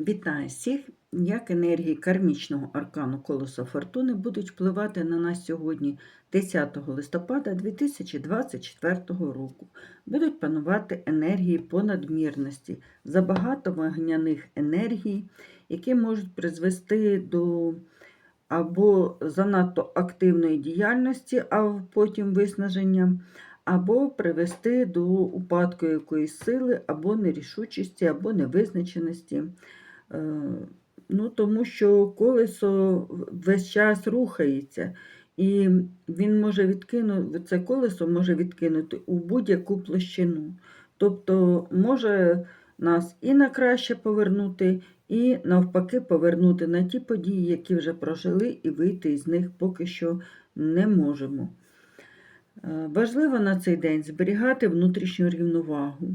Вітаю всіх! Як енергії кармічного аркану Колесо Фортуни будуть впливати на нас сьогодні, 10 листопада 2024 року. Будуть панувати енергії понадмірності, забагато вогняних енергій, які можуть призвести до або занадто активної діяльності, а потім виснаження, або привести до упадку якоїсь сили, або нерішучості, або невизначеності. Е, Ну, тому що колесо весь час рухається, і він може відкинути, це колесо може відкинути у будь-яку площину. Тобто може нас і на краще повернути, і навпаки повернути на ті події, які вже прожили, і вийти із них поки що не можемо. Е, Важливо на цей день зберігати внутрішню рівновагу.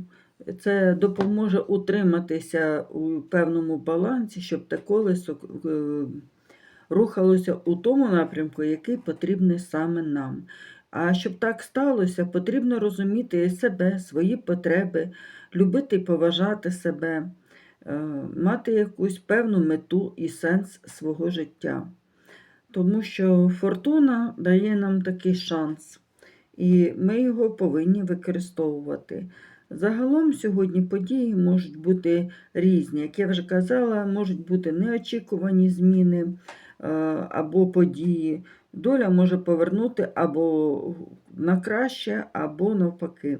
Це допоможе утриматися у певному балансі, щоб те колесо е, рухалося у тому напрямку, який потрібний саме нам. А щоб так сталося, потрібно розуміти себе, свої потреби, любити і поважати себе, е, мати якусь певну мету і сенс свого життя. Тому що фортуна дає нам такий шанс, і ми його повинні використовувати. Загалом сьогодні події можуть бути різні. Як я вже казала, можуть бути неочікувані зміни е, або події. Доля може повернути або на краще, або навпаки.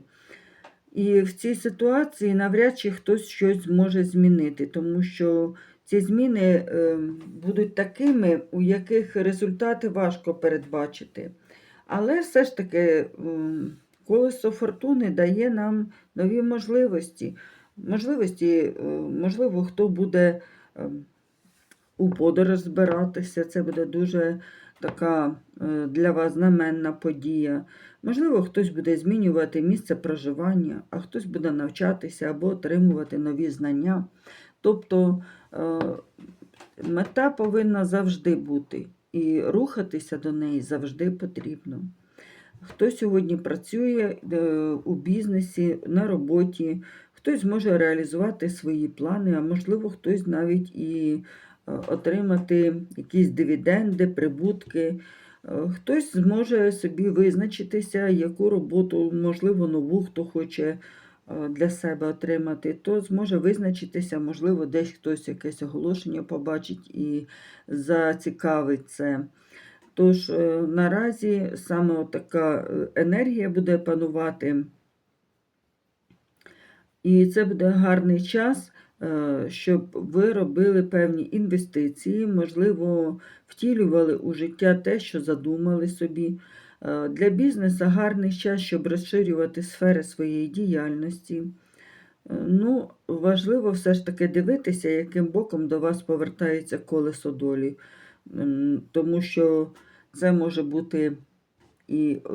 І в цій ситуації навряд чи хтось щось зможе змінити, тому що ці зміни е, будуть такими, у яких результати важко передбачити. Але все ж таки колесо фортуни дає нам нові можливості. Можливості, е, можливо, хто буде е, у подорож збиратися, це буде дуже така е, для вас знаменна подія. Можливо, хтось буде змінювати місце проживання, а хтось буде навчатися або отримувати нові знання. Тобто мета повинна завжди бути, і рухатися до неї завжди потрібно. Хто сьогодні працює у бізнесі, на роботі, хтось зможе реалізувати свої плани, а можливо, хтось навіть і отримати якісь дивіденди, прибутки. Хтось зможе собі визначитися, яку роботу, можливо, нову, хто хоче для себе отримати, то зможе визначитися, можливо, десь хтось якесь оголошення побачить і зацікавить це. Тож е, наразі саме така е, енергія буде панувати, і це буде гарний час, е, щоб ви робили певні інвестиції, можливо, втілювали у життя те, що задумали собі. Для бізнесу гарний час, щоб розширювати сфери своєї діяльності. Ну, Важливо все ж таки дивитися, яким боком до вас повертається колесо долі тому що це може бути і е,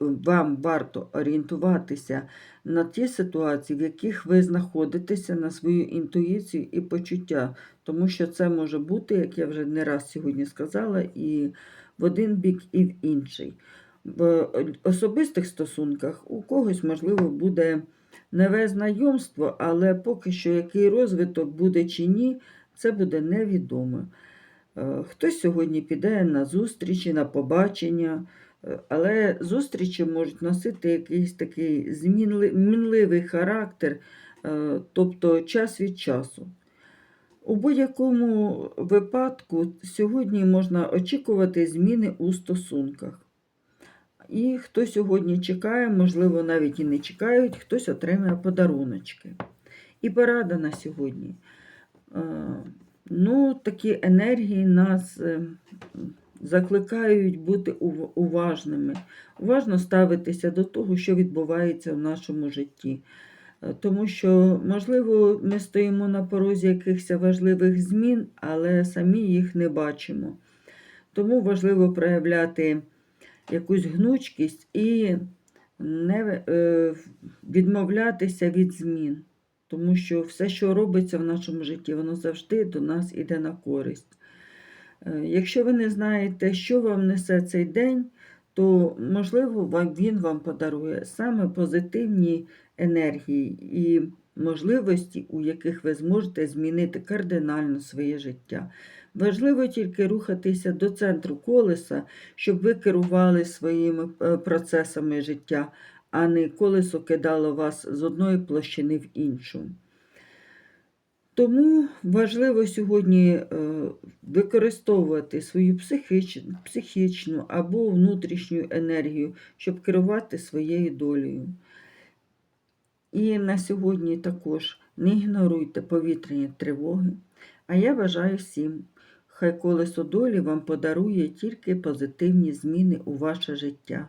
вам варто орієнтуватися на ті ситуації, в яких ви знаходитеся на свою інтуїцію і почуття, тому що це може бути, як я вже не раз сьогодні сказала, і в один бік, і в інший. В особистих стосунках у когось, можливо, буде нове знайомство, але поки що який розвиток буде чи ні, це буде невідомо. Е, хтось сьогодні піде на зустрічі, на побачення, е, але зустрічі можуть носити якийсь такий змінливий характер, е, тобто час від часу. У будь-якому випадку сьогодні можна очікувати зміни у стосунках. І хто сьогодні чекає, можливо, навіть і не чекають, хтось отримає подаруночки. І порада на сьогодні. Ну, такі енергії нас е, закликають бути уважними, уважно ставитися до того, що відбувається в нашому житті. Е, тому що, можливо, ми стоїмо на порозі якихось важливих змін, але самі їх не бачимо. Тому важливо проявляти якусь гнучкість і не е, відмовлятися від змін. Тому що все, що робиться в нашому житті, воно завжди до нас іде на користь. Е, якщо ви не знаєте, що вам несе цей день, то, можливо, він вам подарує саме позитивні енергії. І можливості, у яких ви зможете змінити кардинально своє життя. Важливо тільки рухатися до центру колеса, щоб ви керували своїми е, процесами життя, а не колесо кидало вас з одної площини в іншу. Тому важливо сьогодні е, використовувати свою психічну, або внутрішню енергію, щоб керувати своєю долею. І на сьогодні також не ігноруйте повітряні тривоги. А я бажаю всім, хай колесо долі вам подарує тільки позитивні зміни у ваше життя.